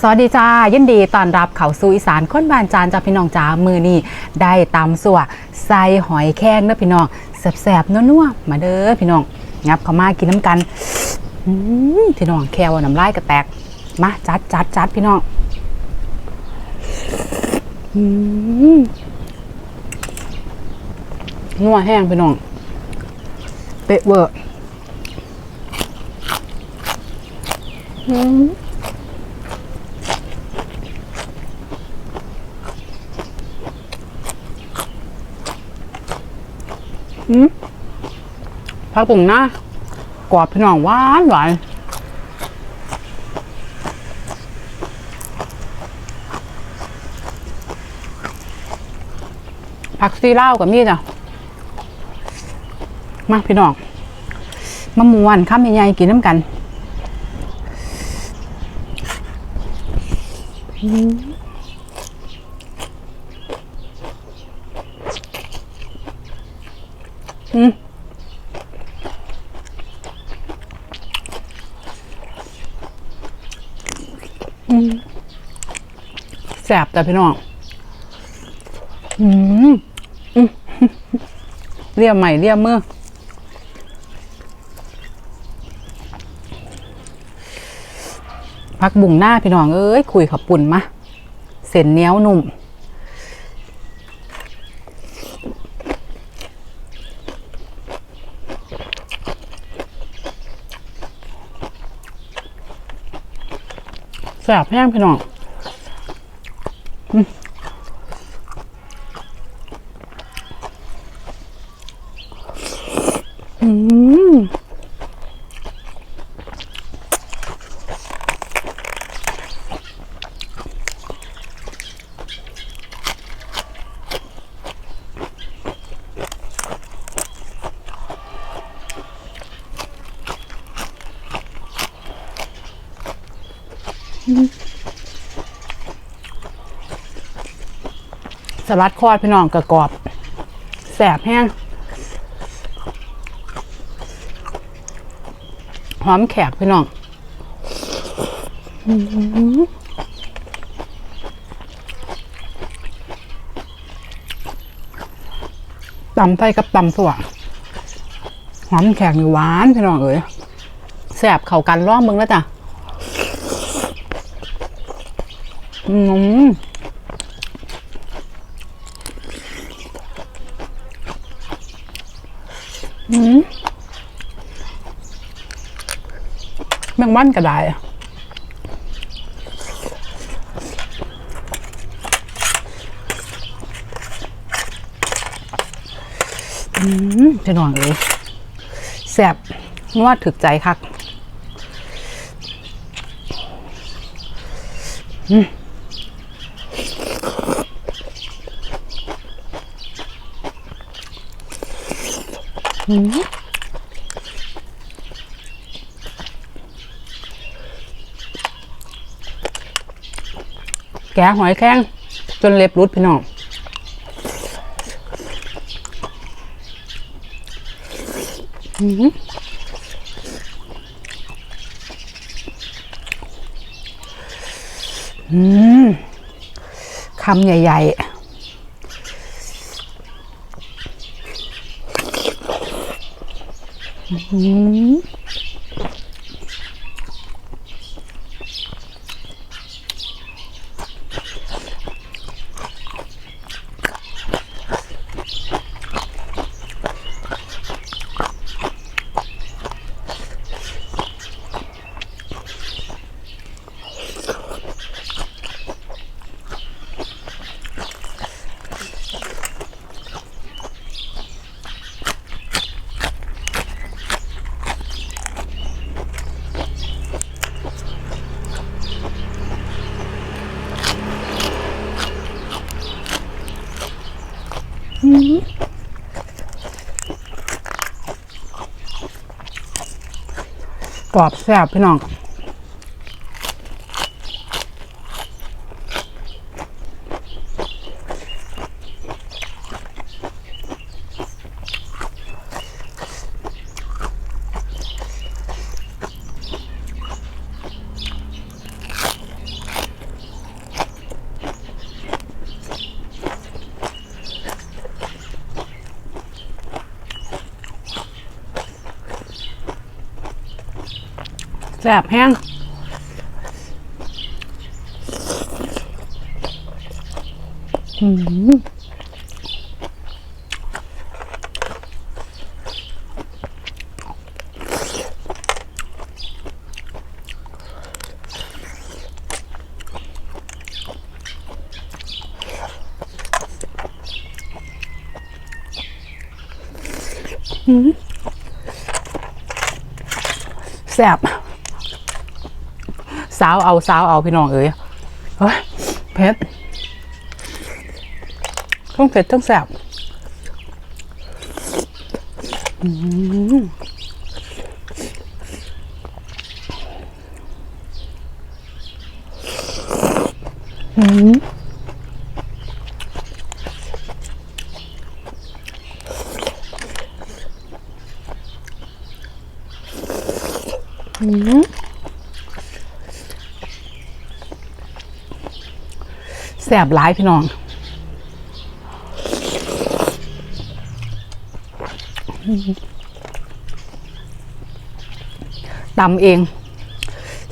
สวัสดีจ้ายินดีต้อนรับเขาสู่อีสานคนบ้านจานจ้าพี่น้องจ้ามือนี่ได้ตำสัวใส่หอยแข้งเด้อพี่น้องแสบๆนัวๆมาเด้อพี่น้องงับเข้ามากินน้ำกันอืมพี่น้องแควน้ำลายกระแตกมาจัดจัดจัดพี่น้องอืมนัวแห้งพี่น้องเป๊ะเวอร์ อืมผักบุ้งน้ากรอบพี่น้องหวานหวานผักซีเล่าวกับมีดอะ มาพี่น้องมะม่วนข้ามใหญ่ๆกินน้ำกัน อืม แสบแต่พี่น้อง อืมอืมเรียมใหม่เรียมมือพักบุ่งหน้าพี่น้อง เอ้ยคุยขับปุ่นมา เส้นเนี้ยวนุ่ม สบแห้งพี่น้องอืม สลัดคอดพี่น้องกระกรอบแสบแห้งหอมแขกพี่น้องอตำไทยกับตำสว่างหอมแขกนี่หวานพี่น้องเอ๋ยแสบเข้ากันร่องมึงแล้วจ้ะอืม อืมแมงวันก็ได้อะอืมพี่น้องเอ้ยแซ่บนวดถึกใจคัก อืม แกะหอยแข้ง จนเล็บรุดพี่น้องอือหืออืมคำใหญ่ ๆ อื้ กรอบแซ่บพี่น้อง แซ่บแห้งอืมแซ่บ สาวเอาสาวเอาพี่น้องเอ๋ยเฮ้ยเผ็ดทั้งเผ็ดทั้งแซ่บอืมอืม แซ่บหลายพี่น้องตำเอง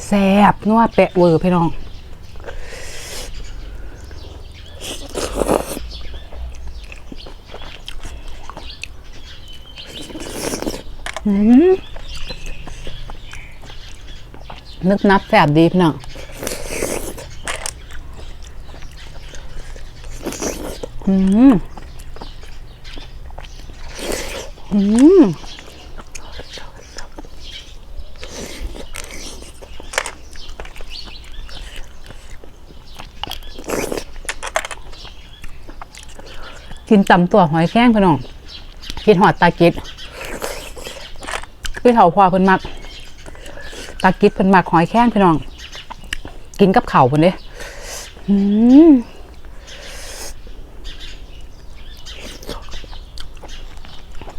แซ่บนัวแปะเวอร์พี่น้องนึกนับแซ่บดีพี่น้อง อืมอืมกินตำตัวหอยแข้งพี่น้องกินหอดตากิดคือเถาพอเพิ่นมัก ตากิดเพิ่นมักหอยแข้งพี่น้อง กินกับเข่าเพิ่นเด้อืม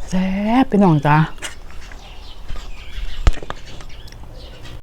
แซ่บพี่น้องจ้า